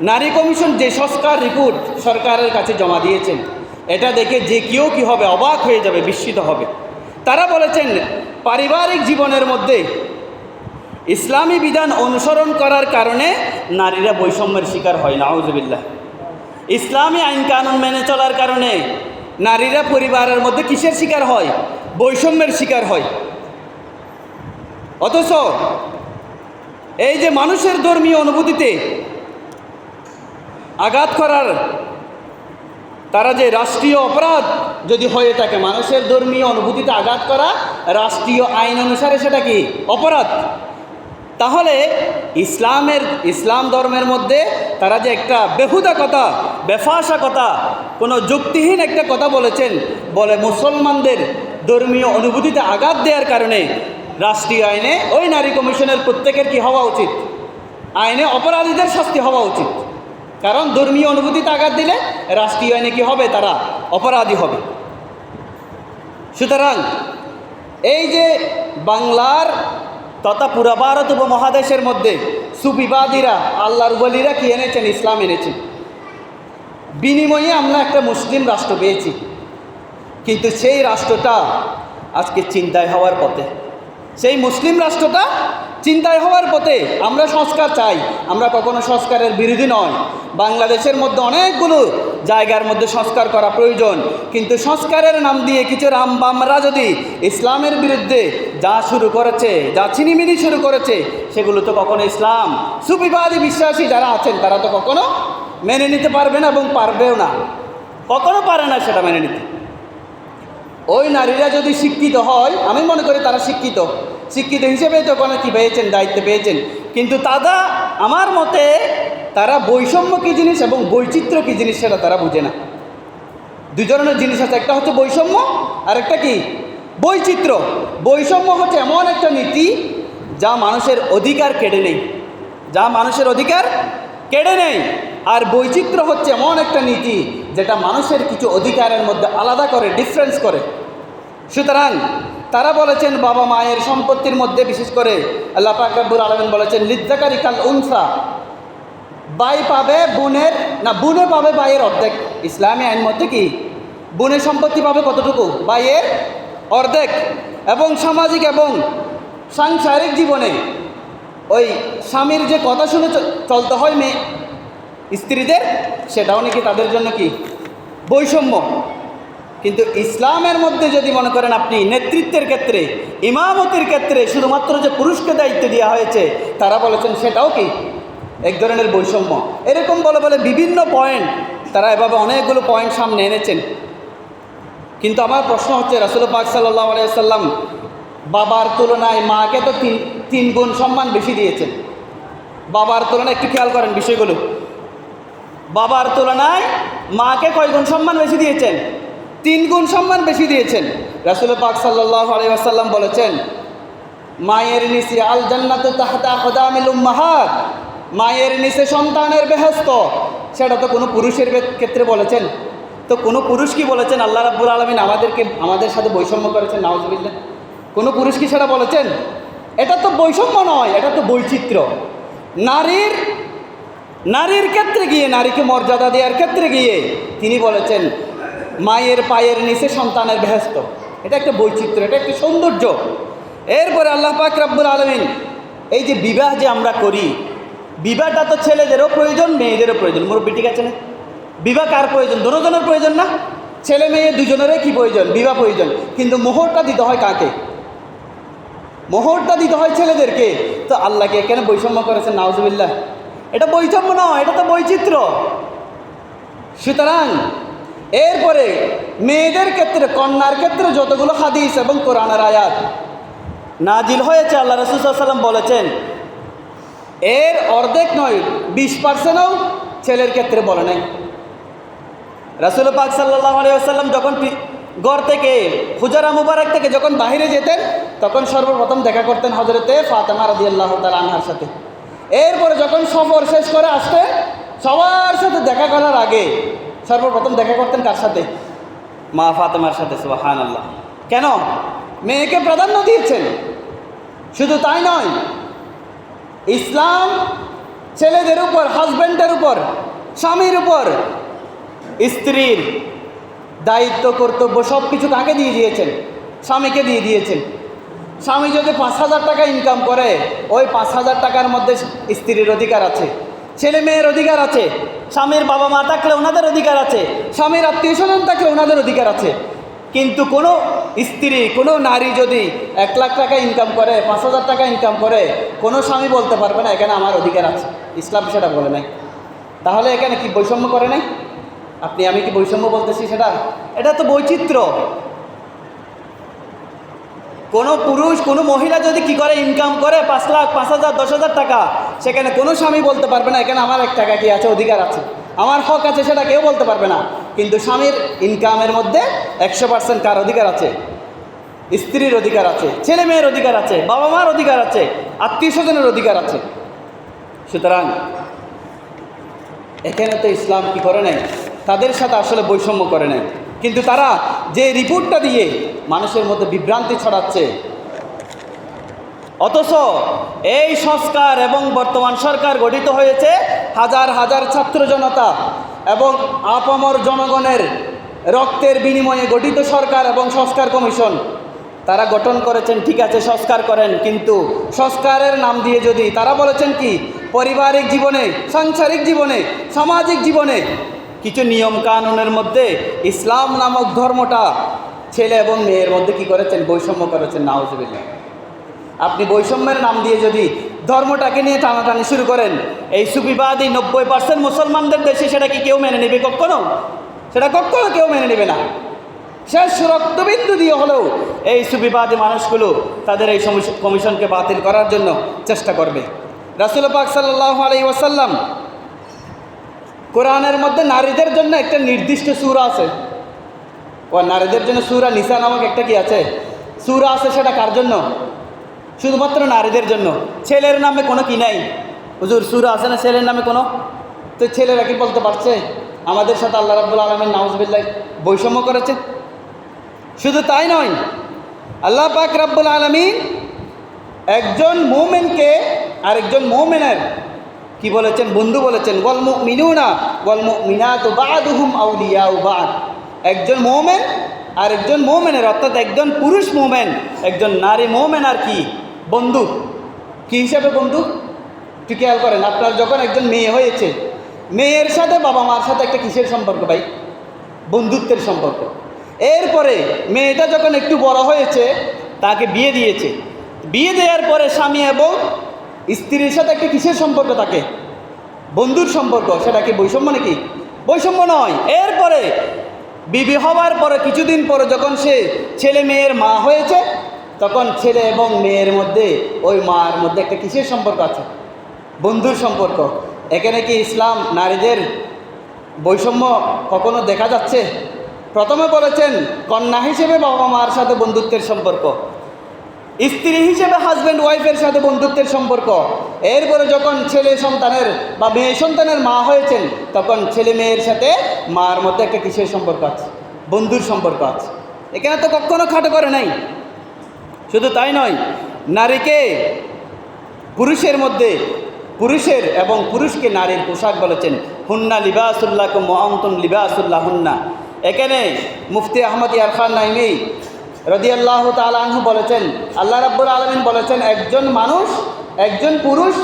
নারী কমিশন যে সংস্কার রিপোর্ট সরকারের কাছে জমা দিয়েছেন, এটা দেখে যে কেউ কি হবে অবাক হয়ে যাবে, বিস্মিত হবে। তারা বলেছেন, পারিবারিক জীবনের মধ্যে ইসলামী বিধান অনুসরণ করার কারণে নারীরা বৈষম্যের শিকার হয় না আউজবিল্লাহ ইসলামী আইন কানুন মেনে চলার কারণে নারীরা পরিবারের মধ্যে কিসের শিকার হয়? বৈষম্যের শিকার হয়। অথচ এই যে মানুষের ধর্মীয় অনুভূতিতে আঘাত করার, তারা যে রাষ্ট্রীয় অপরাধ, যদি হয়ে থাকে মানুষের ধর্মীয় অনুভূতিতে আঘাত করা, রাষ্ট্রীয় আইন অনুসারে সেটা কি? অপরাধ। তাহলে ইসলামের, ইসলাম ধর্মের মধ্যে তারা যে একটা বেহুদা কথা, বেফাসা কথা, কোনো যুক্তিহীন একটা কথা বলেছেন, বলে মুসলমানদের ধর্মীয় অনুভূতিতে আঘাত দেওয়ার কারণে রাষ্ট্রীয় আইনে ওই নারী কমিশনের প্রত্যেকের কি হওয়া উচিত? আইনে অপরাধীদের শাস্তি হওয়া উচিত। কারণ ধর্মীয় অনুভূতিতে আঘাত দিলে রাষ্ট্রীয় আইনে কি হবে? তারা অপরাধী হবে। সুতরাং এই যে বাংলার তথা পুরা ভারত উপমহাদেশের মধ্যে সুফিবাদীরা, আল্লাহর বলিরা কি এনেছেন? ইসলাম এনেছেন বিনিময়ে আমরা একটা মুসলিম রাষ্ট্র পেয়েছি। কিন্তু সেই রাষ্ট্রটা আজকে চিন্তায় হওয়ার পথে। সেই মুসলিম রাষ্ট্রটা চিন্তায় হওয়ার পথে আমরা সংস্কার চাই। আমরা কখনো সংস্কারের বিরোধী নয় বাংলাদেশের মধ্যে অনেকগুলো জায়গার মধ্যে সংস্কার করা প্রয়োজন। কিন্তু সংস্কারের নাম দিয়ে কিছু রাম বামরা যদি ইসলামের বিরুদ্ধে যা শুরু করেছে, যা ছিনিমিনি শুরু করেছে, সেগুলো তো কখনো ইসলাম। সুবিবাদী বিশ্বাসী যারা আছেন, তারা তো কখনো মেনে নিতে পারবে না এবং পারবেও না। কখনো পারে না সেটা মেনে নিতে। ওই নারীরা যদি শিক্ষিত হয়, আমি মনে করি তারা শিক্ষিত। শিক্ষিত হিসেবে তো কোনো কী পেয়েছেন, দায়িত্ব পেয়েছেন। কিন্তু তারা আমার মতে তারা বৈষম্য কী জিনিস এবং বৈচিত্র্য কী জিনিস সেটা তারা বুঝে না। দুই ধরনের জিনিস আছে, একটা হচ্ছে বৈষম্য আর একটা কি? বৈচিত্র্য। বৈষম্য হচ্ছে এমন একটা নীতি যা মানুষের অধিকার কেড়ে নেই যা মানুষের অধিকার কেড়ে নেই আর বৈচিত্র্য হচ্ছে এমন একটা নীতি যেটা মানুষের কিছু অধিকারের মধ্যে আলাদা করে ডিফারেন্স করে। সুতরাং তারা বলেছেন বাবা মায়ের সম্পত্তির মধ্যে, বিশেষ করে আল্লাহ পাকাবুর আলমেন বলেছেন, লিজ্জাকারি কাল উনসা। বাই পাবে বোনের, না, বুনে পাবে বাইয়ের অর্ধেক। ইসলামী আইন মধ্যে কি? বোনের সম্পত্তি পাবে কতটুকু? বাইয়ের অর্ধেক। এবং সামাজিক এবং সাংসারিক জীবনে ওই স্বামীর যে কথা শুনে চলতে হয় মেয়ে, স্ত্রীদের, সেটাও নাকি তাদের জন্য কি? বৈষম্য। কিন্তু ইসলামের মধ্যে যদি মনে করেন আপনি নেতৃত্বের ক্ষেত্রে, ইমামতির ক্ষেত্রে শুধুমাত্র যে পুরুষকে দায়িত্ব দেওয়া হয়েছে, তারা বলেছেন সেটাও কি? এক ধরনের বৈষম্য। এরকম বলে বলে বিভিন্ন পয়েন্ট তারা এভাবে অনেকগুলো পয়েন্ট সামনে এনেছেন। কিন্তু আমার প্রশ্ন হচ্ছে, রাসুল পাক সাল্লাহ আলাইসাল্লাম বাবার তুলনায় মাকে তো তিন তিন গুণ সম্মান বেশি দিয়েছেন। বাবার তুলনায় একটু খেয়াল করেন বিষয়গুলো। বাবার তুলনায় মাকে কয় গুণ সম্মান বেশি দিয়েছেন? তিন গুণ সম্মান বেশি দিয়েছেন। রাসুল পাক সাল্লাহ আলাইসাল্লাম বলেছেন, মায়ের নিচে আল জান্নাত তাহতা খদামিল উম্মাহাত। মায়ের নিচে সন্তানের বেহস্ত সেটা তো কোনো পুরুষের ক্ষেত্রে বলেছেন। তো কোনো পুরুষ কি বলেছেন, আল্লাহ রাব্বুল আলমিন আমাদেরকে, আমাদের সাথে বৈষম্য করেছেন নওয়াজবিল্লা কোনো পুরুষ কি সেটা বলেছেন? এটা তো বৈষম্য নয়, এটা তো বৈচিত্র্য। নারীর নারীর ক্ষেত্রে গিয়ে, নারীকে মর্যাদা দেওয়ার ক্ষেত্রে গিয়ে তিনি বলেছেন মায়ের পায়ের নিচে সন্তানের বেহস্ত এটা একটা বৈচিত্র্য, এটা একটা সৌন্দর্য। এরপরে আল্লাহ পাক রাব্বুল আলমিন এই যে বিবাহ যে আমরা করি, বিবাহটা তো ছেলেদেরও প্রয়োজন, মেয়েদেরও প্রয়োজন। মুরব্বী ঠিক আছে না? বিবাহ কার প্রয়োজন? দুজনের প্রয়োজন না? ছেলে মেয়ে দুজনেরই কি প্রয়োজন? বিবাহ প্রয়োজন। কিন্তু মোহরটা দিতে হয় কাকে? মোহরটা দিতে হয় ছেলেদেরকে। তো আল্লাহকে কেন বৈষম্য করেছেন? নাওজুবিল্লাহ এটা বৈষম্য নয়, এটা তো বৈচিত্র্য। সুতরাং এরপরে মেয়েদের ক্ষেত্রে, কন্যার ক্ষেত্রে যতগুলো হাদিস এবং কোরআনের আয়াত নাজিল হয়েছে, আল্লাহ রসুলাম বলেছেন, এর অর্ধেক নয়, বিশ পার্সেন্টও ছেলের ক্ষেত্রে বলে নাই। রাসুল পাক সাল্লাহ আলিয়াল্লাম যখন ঘর থেকে হুজারা মুবারক থেকে যখন বাইরে যেতেন, তখন সর্বপ্রথম দেখা করতেন হজরতে ফাতেমা রাদি আল্লাহ তাল আনহার সাথে। এরপরে যখন সফর শেষ করে আসতেন, সবার সাথে দেখা করার আগে সর্বপ্রথম দেখা করতেন কার সাথে? মা ফাতেমার সাথে সুবাহান আল্লাহ কেন? মেয়েকে প্রাধান্য দিয়েছেন। শুধু তাই নয়, ইসলাম ছেলেদের উপর হাজব্যান্ডের উপর, স্বামীর উপর, স্ত্রীর দায়িত্ব, কর্তব্য সব কিছু কাকে দিয়ে দিয়েছেন, স্বামীকে দিয়ে দিয়েছেন। স্বামী যদি পাঁচ হাজার টাকা ইনকাম করে, ওই পাঁচ হাজার টাকার মধ্যে স্ত্রীর অধিকার আছে। ছেলে মেয়ের অধিকার আছে, স্বামীর বাবা মা থাকলে ওনাদের অধিকার আছে, স্বামীর আত্মীয় স্বজন থাকলে ওনাদের অধিকার আছে। কিন্তু কোনো স্ত্রী, কোনো নারী যদি এক লাখ টাকা ইনকাম করে, পাঁচ হাজার টাকা ইনকাম করে, কোনো স্বামী বলতে পারবে না, এখানে আমার অধিকার আছে। ইসলাম সেটা বলে নাই। তাহলে এখানে কি বৈষম্য করে নাই? আপনি, আমি কি বৈষম্য বলতেছি সেটা? এটা তো বৈচিত্র্য। কোনো পুরুষ, কোনো মহিলা যদি কি করে ইনকাম করে পাঁচ লাখ, পাঁচ হাজার, দশ হাজার টাকা, সেখানে কোনো স্বামী বলতে পারবে না, এখানে আমার এক টাকা কি আছে, অধিকার আছে। আমার হক আছে সেটা কেউ বলতে পারবে না। কিন্তু স্বামীর ইনকামের মধ্যে একশো পার্সেন্ট কার অধিকার আছে? স্ত্রীর অধিকার আছে, ছেলে মেয়ের অধিকার আছে, বাবা মার অধিকার আছে, আত্মীয় স্বজনের অধিকার আছে। সুতরাং এখানে তো ইসলাম কি করে নাই তাদের সাথে আসলে বৈষম্য করে নেয়। কিন্তু তারা যে রিপোর্টটা দিয়ে মানুষের মধ্যে বিভ্রান্তি ছড়াচ্ছে, অথচ এই সংস্কার এবং বর্তমান সরকার গঠিত হয়েছে হাজার হাজার ছাত্র জনতা এবং আপামর জনগণের রক্তের বিনিময়ে গঠিত সরকার এবং সংস্কার কমিশন। তারা গঠন করেছেন, ঠিক আছে, সংস্কার করেন, কিন্তু সংস্কারের নাম দিয়ে যদি তারা বলেছেন কি, পারিবারিক জীবনে, সাংসারিক জীবনে, সামাজিক জীবনে কিছু নিয়ম কানুনের মধ্যে ইসলাম নামক ধর্মটা ছেলে এবং মেয়ের মধ্যে কি করেছেন? বৈষম্য করেছেন, নাউজুবিল্লাহ। আপনি বৈষম্যের নাম দিয়ে যদি ধর্মটাকে নিয়ে টানাটানি শুরু করেন, এই সুবিবাদী নব্বই পার্সেন্ট মুসলমানদের দেশে সেটা কি কেউ মেনে নেবে কখনো? সেটা কখনো কেউ মেনে নেবে না। শেষ রক্তবিন্দু দিয়ে হলেও এই সুবিবাদী মানুষগুলো তাদের এই কমিশনকে বাতিল করার জন্য চেষ্টা করবে। রাসুল পাক সাল্লাহ আলাই ওয়াসাল্লাম কোরআনের মধ্যে নারীদের জন্য একটা নির্দিষ্ট সুর আছে। ও, নারীদের জন্য সুরা নিসা নামক একটা কি আছে? সুরা আছে সেটা কার জন্য? শুধুমাত্র নারীদের জন্য। ছেলের নামে কোনো কি নাই? হুজুর, সুরা আছে না ছেলের নামে কোনো? তো ছেলেরা কি বলতে পারছে? আমাদের সাথে আল্লাহ রাব্বুল আলমের নাউজবিল্লাহ বৈষম্য করেছে। শুধু তাই নয়, আল্লাহ পাক রাব্বুল আলমিন একজন মৌমেনকে আরেকজন মৌমেনের কি বলেছেন? বন্ধু বলেছেন, ওয়াল মিনুনা ওয়াল মিনাত বাদুহুম আউলিয়া বাদ। একজন মোমেন আর একজন মৌমেনের, অর্থাৎ একজন পুরুষ মোমেন, একজন নারী মোমেন আর কি? বন্ধু। কি হিসাবে বন্ধু? একটু খেয়াল করেন, আপনার যখন একজন মেয়ে হয়েছে, মেয়ের সাথে বাবা মার সাথে একটা কিসের সম্পর্ক ভাই? বন্ধুত্বের সম্পর্ক। এরপরে মেয়েটা যখন একটু বড় হয়েছে, তাকে বিয়ে দিয়েছে। বিয়ে দেওয়ার পরে স্বামী এবং স্ত্রীর সাথে একটা কিসের সম্পর্ক থাকে? বন্ধুর সম্পর্ক, সেটা কি বৈষম্য নাকি? বৈষম্য নয়। এরপরে, বিবি হওয়ার পরে কিছুদিন পরে যখন সে ছেলে মেয়ের মা হয়েছে, তখন ছেলে এবং মেয়ের মধ্যে, ওই মার মধ্যে একটা কিসের সম্পর্ক আছে? বন্ধুর সম্পর্ক। এখানে কি ইসলাম নারীদের বৈষম্য কখনো দেখা যাচ্ছে? প্রথমে বলেছেন, কন্যা হিসেবে বাবা মার সাথে বন্ধুত্বের সম্পর্ক। স্ত্রী হিসেবে হাজব্যান্ড ওয়াইফের সাথে বন্ধুত্বের সম্পর্ক। এরপরে যখন ছেলে সন্তানের বা মেয়ে সন্তানের মা হয়েছেন, তখন ছেলে মেয়ের সাথে মার মধ্যে একটা কিসের সম্পর্ক আছে? বন্ধুর সম্পর্ক আছে। এখানে তো কখনো খাটো করে নাই। শুধু তাই নয়, নারীকে পুরুষের মধ্যে, পুরুষের এবং পুরুষকে নারীর পোশাক বলেছেন, হুন্না লিবাসুল্লাহ মহমতুন লিবাসুল্লাহ হুন্না এখানে মুফতি আহমদ ইয়ার খান নাইমি রদিয়াল্লাহ তালাহু বলেছেন, আল্লাহ রাব্বুল আলমিন বলেছেন, একজন মানুষ, একজন পুরুষ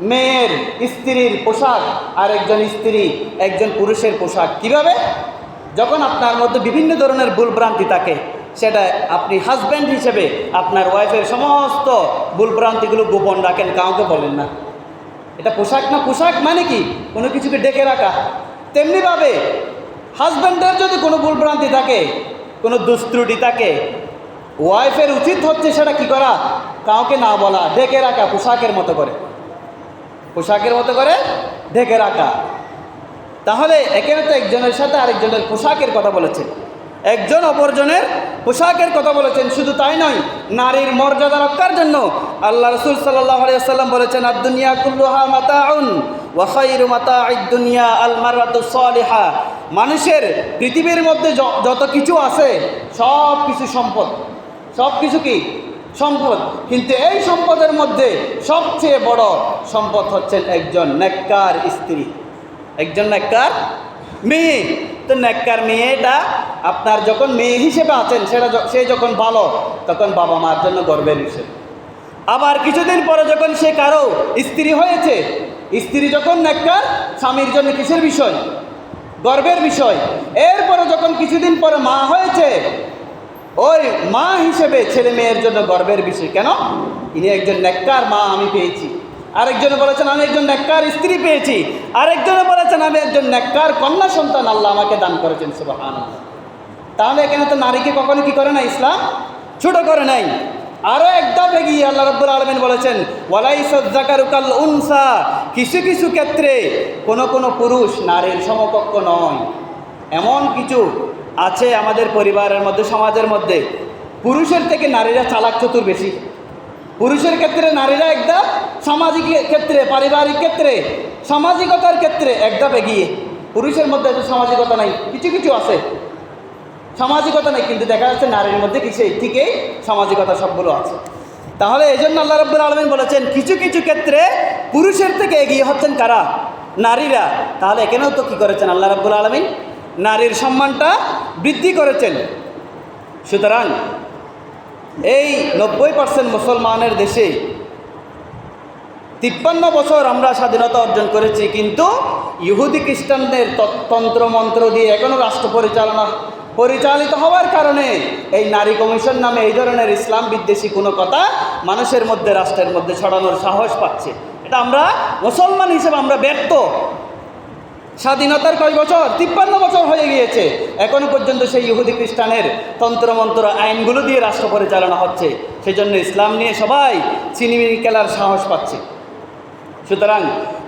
মেয়ের স্ত্রীর পোশাক আর একজন স্ত্রী একজন পুরুষের পোশাক। কীভাবে? যখন আপনার মধ্যে বিভিন্ন ধরনের ভুলভ্রান্তি থাকে, সেটা আপনি হাজব্যান্ড হিসেবে আপনার ওয়াইফের সমস্ত ভুলভ্রান্তিগুলো গোপন রাখেন, কাউকে বলেন না। এটা পোশাক না পোশাক মানে কি? কোনো কিছুকে ডেকে রাখা। তেমনিভাবে হাজব্যান্ডের যদি কোনো ভুলভ্রান্তি থাকে কোনো দুস্ত্রুটি থাকে ওয়াইফের উচিত হচ্ছে সেটা কি করা? কাউকে না বলা ডেকে রাখা, পোশাকের মতো করে। পোশাকের মতো করে ঢেকে রাখা। তাহলে এখানে তো একজনের সাথে আরেকজনের পোশাকের কথা বলেছেন। একজন অপরজনের পোশাকের কথা বলেছেন, শুধু তাই নয়, নারীর মর্যাদা রক্ষার জন্য আল্লাহ রসুল সাল্লাহ আলিয়াল্লাম বলেছেন আর দুনিয়া কুল্লুহা মাতাউন ওয়াখাইরু মাতা আল মারাতু সালিহা। মানুষের পৃথিবীর মধ্যে যত কিছু আছে, সব কিছু সম্পদ। সব কিছু কি? সম্পদ। কিন্তু এই সম্পদের মধ্যে সবচেয়ে বড় সম্পদ হচ্ছেন একজন নেককার স্ত্রী। একজন নেককার মেয়ে। তো নেককার মেয়েটা আপনার যখন মেয়ে হিসেবে আছেন, সেটা সে যখন ভালো, তখন বাবা মার জন্য গর্বের বিষয়। আবার কিছুদিন পরে যখন সে কারও স্ত্রী হয়েছে, স্ত্রী যখন নেককার, স্বামীর জন্য কিসের বিষয়? গর্বের বিষয়। এরপরে যখন কিছুদিন পরে মা হয়েছে, ওই মা হিসেবে ছেলে মেয়ের জন্য গর্বের বিষয়। কেন? ইনি একজন নেককার মা আমি পেয়েছি। আরেকজনে বলেছেন, আমি একজন নেককার স্ত্রী পেয়েছি। আরেকজনে বলেছেন, আমি একজন নেককার কন্যা সন্তান আল্লাহ আমাকে দান করেছেন সুবাহান তাহলে এখানে তো নারীকে কখনো কি করে না ইসলাম? ছোট করে নাই। আরও একদম এগিয়ে আল্লাহ রব্বুল আলমিন বলেছেন ওয়ালাই সজ্জাকারুকাল উনসা। কিছু কিছু ক্ষেত্রে কোনো কোনো পুরুষ নারীর সমকক্ষ নয়। এমন কিছু আছে আমাদের পরিবারের মধ্যে, সমাজের মধ্যে। পুরুষের থেকে নারীরা চালাক চতুর বেশি। পুরুষের ক্ষেত্রে নারীরা একদম সামাজিক ক্ষেত্রে, পারিবারিক ক্ষেত্রে, সামাজিকতার ক্ষেত্রে একদম এগিয়ে। পুরুষের মধ্যে এত সামাজিকতা নাই, কিছু কিছু আছে। সামাজিকতা নেই, কিন্তু দেখা যাচ্ছে নারীর মধ্যে কিছু, ঠিকই সামাজিকতা সবগুলো আছে। তাহলে এই জন্য আল্লাহ রব্বুল আলমিন বলেছেন, কিছু কিছু ক্ষেত্রে পুরুষের থেকে এগিয়ে হচ্ছেন কারা? নারীরা। তাহলে এখানেও তো কী করেছেন আল্লাহ রব্বুল আলমিন? নারীর সম্মানটা বৃদ্ধি করেছেন। সুতরাং এই নব্বই পার্সেন্ট মুসলমানের দেশে তিপ্পান্ন বছর আমরা স্বাধীনতা অর্জন করেছি, কিন্তু ইহুদি খ্রিস্টানদের ত- তন্ত্র মন্ত্র দিয়ে এখনও রাষ্ট্র পরিচালনা পরিচালিত হওয়ার কারণে এই নারী কমিশন নামে এই ধরনের ইসলাম বিদ্বেষী কোনো কথা মানুষের মধ্যে, রাষ্ট্রের মধ্যে ছড়ানোর সাহস পাচ্ছে। এটা আমরা মুসলমান হিসেবে আমরা ব্যর্থ। স্বাধীনতার কয় বছর? তিপ্পান্ন বছর হয়ে গিয়েছে। এখনও পর্যন্ত সেই ইহুদি খ্রিস্টানের তন্ত্রমন্ত্র আইনগুলো দিয়ে রাষ্ট্র পরিচালনা হচ্ছে। সেজন্য ইসলাম নিয়ে সবাই চিনিমিনি খেলার সাহস পাচ্ছে। সুতরাং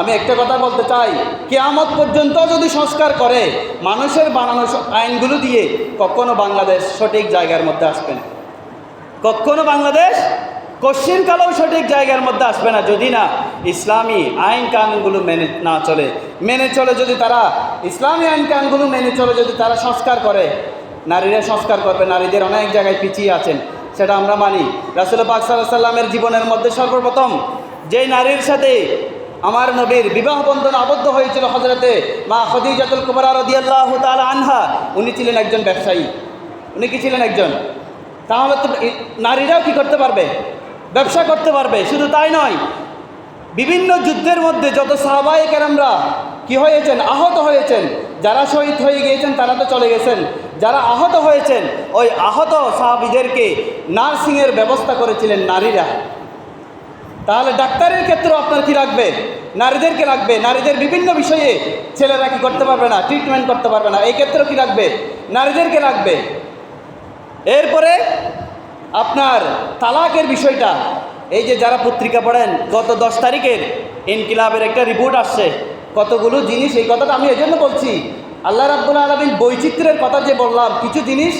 আমি একটা কথা বলতে চাই, কেয়ামত পর্যন্ত যদি সংস্কার করে, মানুষের বানানো আইনগুলো দিয়ে কখনো বাংলাদেশ সঠিক জায়গার মধ্যে আসবে না। কখনো বাংলাদেশ কশ্চিন কালেও সঠিক জায়গার মধ্যে আসবে না, যদি না ইসলামী আইন কানুনগুলো মেনে না চলে। মেনে চলে যদি তারা, ইসলামী আইন কানুনগুলো মেনে চলে যদি তারা সংস্কার করে, নারীরা সংস্কার করবে, নারীদের অনেক জায়গায় পিছিয়ে আছেন, সেটা আমরা মানি। রাসুল পাক সাল্লাহ সাল্লামের জীবনের মধ্যে সর্বপ্রথম যেই নারীর সাথে আমার নবীর বিবাহ বন্ধন আবদ্ধ হয়েছিল হজরতে মা খদিজাতুল কুবরা রদিয়াল্লাহু তাআলা আনহা, উনি ছিলেন একজন ব্যবসায়ী। উনি কি ছিলেন একজন? তাহলে তো নারীরাও কি করতে পারবে? ব্যবসা করতে পারবে, শুধু তাই নয়। বিভিন্ন যুদ্ধের মধ্যে যত সাহাবাই কেরামরা কি হয়েছেন? আহত হয়েছেন। যারা শহীদ হয়ে গিয়েছেন, তারা তো চলে গেছেন। যারা আহত হয়েছেন, ওই আহত সাহাবিদেরকে নার্সিংয়ের ব্যবস্থা করেছিলেন নারীরা। তাহলে ডাক্তারের ক্ষেত্রেও আপনার কি লাগবে? নারীদেরকে লাগবে? নারীদের বিভিন্ন বিষয়ে ছেলেরা কি করতে পারবে না ট্রিটমেন্ট করতে পারবে না, এই ক্ষেত্রেও কি লাগবে? নারীদেরকে লাগবে। এরপরে আপনার তালাকের বিষয়টা, এই যে যারা পত্রিকা পড়েন, গত দশ তারিখের ইনকিলাবের একটা রিপোর্ট আসছে। কতগুলো জিনিস, এই কথাটা আমি এই জন্য বলছি। আল্লাহ রাব্বুল আলমিন বৈচিত্র্যের কথা যে বললাম, কিছু জিনিস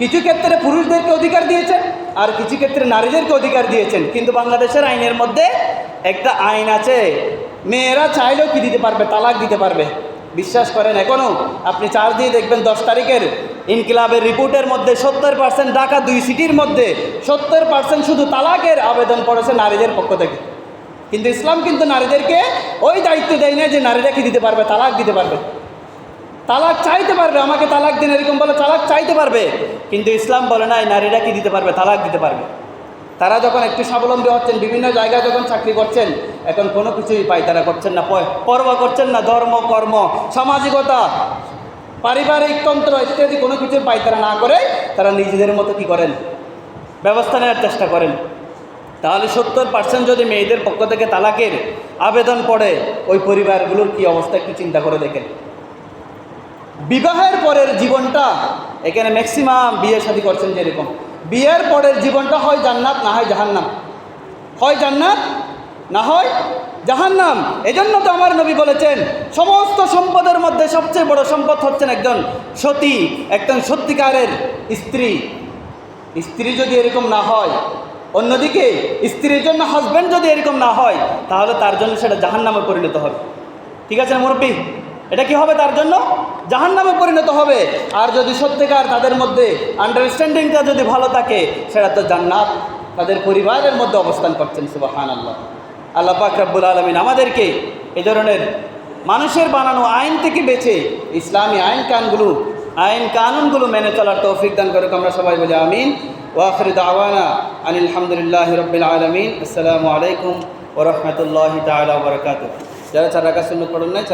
কিছু ক্ষেত্রে পুরুষদেরকে অধিকার দিয়েছেন, আর কিছু ক্ষেত্রে নারীদেরকে অধিকার দিয়েছেন। কিন্তু বাংলাদেশের আইনের মধ্যে একটা আইন আছে, মেয়েরা চাইলেও কি দিতে পারবে, তালাক দিতে পারবে। বিশ্বাস করেন এখনও আপনি চার দিয়ে দেখবেন দশ তারিখের ইনকিলাবের রিপোর্টের মধ্যে সত্তর পার্সেন্ট ঢাকা দুই সিটির মধ্যে সত্তর পার্সেন্ট শুধু তালাকের আবেদন পড়েছে নারীদের পক্ষ থেকে। কিন্তু ইসলাম কিন্তু নারীদেরকে ওই দায়িত্ব দেয় না যে নারীরা কি দিতে পারবে, তালাক দিতে পারবে। তালাক চাইতে পারবে, আমাকে তালাক দিন, এরকম বলে তালাক চাইতে পারবে। কিন্তু ইসলাম বলে না এই নারীরা কি দিতে পারবে? তালাক দিতে পারবে। তারা যখন একটু স্বাবলম্বী হচ্ছেন, বিভিন্ন জায়গায় যখন চাকরি করছেন, এখন কোনো কিছুই পায়তারা করছেন না। প- পরোয়া করছেন না, ধর্ম, কর্ম, সামাজিকতা, পারিবারিক তন্ত্র ইত্যাদি কোনো কিছুর পায়তারা না করে, তারা নিজেদের মতো কি করেন? ব্যবস্থা নেওয়ার চেষ্টা করেন। তাহলে সত্তর পার্সেন্ট যদি মেয়েদের পক্ষ থেকে তালাকের আবেদন পড়ে, ওই পরিবারগুলোর কি অবস্থা একটু চিন্তা করে দেখেন? বিবাহের পরের জীবনটা, এখানে ম্যাক্সিমাম বিয়ে শাদী করছেন যেরকম। বিয়ের পরের জীবনটা হয় জান্নাত, না হয় জাহান্নাম। হয় জান্নাত, না হয় জাহান্নাম। এজন্য তো আমার নবী বলেছেন, সমস্ত সম্পদের মধ্যে সবচেয়ে বড় সম্পদ হচ্ছেন একজন সতী, একজন সত্যিকারের স্ত্রী। স্ত্রী যদি এরকম না হয়, অন্যদিকে স্ত্রীর জন্য হাজব্যান্ড যদি এরকম না হয়, তাহলে তার জন্য সেটা জাহান্নামে পরিণত হবে। ঠিক আছে মুরব্বী? এটা কি হবে তার জন্য? জাহান্নামে পরিণত হবে। আর যদি সত্যিকার তাদের মধ্যে আন্ডারস্ট্যান্ডিংটা যদি ভালো থাকে, সেটা তো জান্নাত। তাদের পরিবারের মধ্যে অবস্থান করছেন সুবাহান আল্লাহ আল্লাহ পাক রাব্বুল আলমিন আমাদেরকে এ ধরনের মানুষের বানানো আইন থেকে বেঁচে ইসলামী আইন কানগুলো আইন কানুনগুলো মেনে চলার তৌফিক দান করে আমরা সবাই বলি আমিন। ওয়াখরি দাওয়ানা আনিল হামদুলিল্লাহ রবিল আলমিন। আসসালামু আলাইকুম ওরহমতুল্লাহ তালা বরকাত যারা চার রাখা শূন্য পড়েন নাই